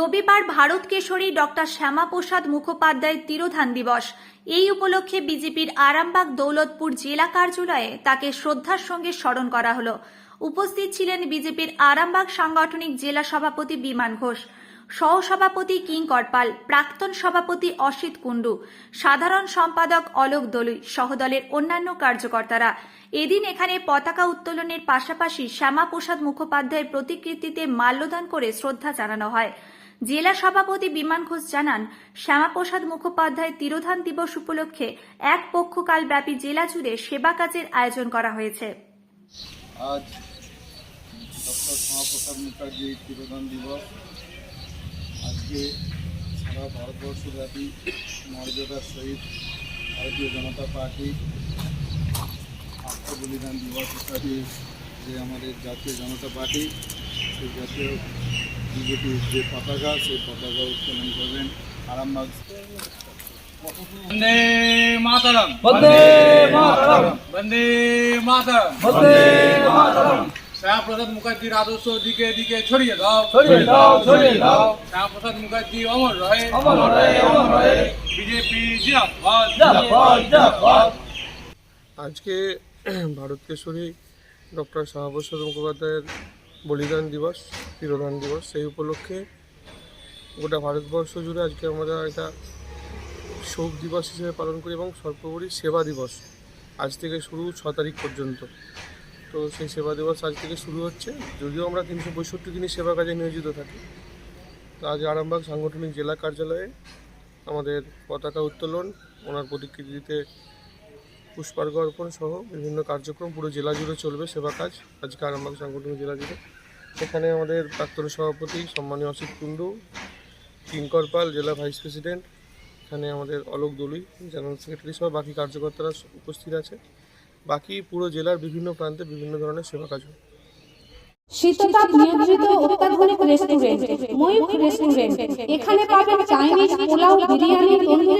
রবিবার ভারত কেশরী ডক্টর শ্যামাপ্রসাদ মুখোপাধ্যায়ের তিরোধান দিবস। এই উপলক্ষে বিজেপির আরামবাগ দৌলতপুর জেলা কার্যালয়ে তাকে শ্রদ্ধার সঙ্গে স্মরণ করা হলো। উপস্থিত ছিলেন বিজেপির আরামবাগ সাংগঠনিক জেলা সভাপতি বিমান ঘোষ, সহসভাপতি কিঙ্কর পাল প্রাক্তন সভাপতি অসিত কুণ্ডু, সাধারণ সম্পাদক অলোক দলুই সহদলের অন্যান্য কার্যকর্তারা। এদিন এখানে পতাকা উত্তোলনের পাশাপাশি শ্যামাপ্রসাদ মুখোপাধ্যায়ের প্রতিকৃতিতে মাল্যদান করে শ্রদ্ধা জানানো হয়। জেলা সভাপতি বিমান ঘোষ জানান, শ্যামাপ্রসাদ মুখোপাধ্যায় তিরোধান দিবস উপলক্ষে এক পক্ষকাল ব্যাপী জেলা জুড়ে সেবা কাজের আয়োজন করা হয়েছে। আজ ডক্টর শ্যামাপ্রসাদ মুখার্জির তিরোধান দিবস। আজকে সারা ভারতবর্ষব্যাপী মর্যাদার সহিত ভারতীয় জনতা পার্টি আত্মবলিদান দিবস হিসাবে যে আমাদের জাতীয় জনতা পার্টি, সেই জাতীয় বিজেপির যে পতাকা সেই পতাকা উত্তোলন করবেন আরামবাগ। বন্দে মাতরম। বন্দে মাতরম। বন্দে মাতরম। বন্দে মাতরম। শ্যামাপ্রসাদ মুখার্জির আদর্শ দিকে দিকে ছড়িয়ে দাও। ছড়িয়ে দাও ছড়িয়ে দাও। শ্যামাপ্রসাদ মুখার্জি অমর রহে। অমর রহে অমর রহে। বিজেপি জিন্দাবাদ। জিন্দাবাদ জিন্দাবাদ। আজকে ভারত কেশরী ডক্টর শাহবসর মুখোপাধ্যায়ের বলিদান দিবস, তিরোধান দিবস, সেই উপলক্ষে গোটা ভারতবর্ষ জুড়ে আজকে আমরা এটা শোক দিবস হিসেবে পালন করি এবং সর্বোপরি সেবা দিবস আজ থেকে শুরু ছ তারিখ পর্যন্ত। তো সেই সেবা দিবস আজ থেকে শুরু হচ্ছে। যদিও আমরা তিনশো পঁয়ষট্টি দিনই সেবা কাজে নিয়োজিত থাকি। তো আজ আরামবাগ সাংগঠনিক জেলা কার্যালয়ে আমাদের পতাকা উত্তোলন, ওনার প্রতিকৃতিতে পুষ্পার্ঘ অর্পণ সহ বিভিন্ন কার্যক্রম পুরো জেলা জুড়ে চলবে, সেবা কাজ। আজকে আরামবাগ সাংগঠনিক জেলা জুড়ে। এখানে আমাদের প্রাক্তন সভাপতি সম্মানীয় অসিত কুণ্ডু, কিঙ্কর পাল, জেলা ভাইস প্রেসিডেন্ট, এখানে আমাদের অলোক দলুই, জেনারেল সেক্রেটারি সহ বাকি কার্যকর্তারা উপস্থিত আছে। বাকি পুরো জেলার বিভিন্ন প্রান্তে বিভিন্ন ধরনের সেবা কাজ হয়। শীততাপ নিয়ন্ত্রিত অত্যাধুনিক রেস্টুরেন্ট ময়ূখ রেস্টুরেন্ট এখানে পাবেন চাইনিজ পোলাও, বিরিয়ানি, তন্দুরি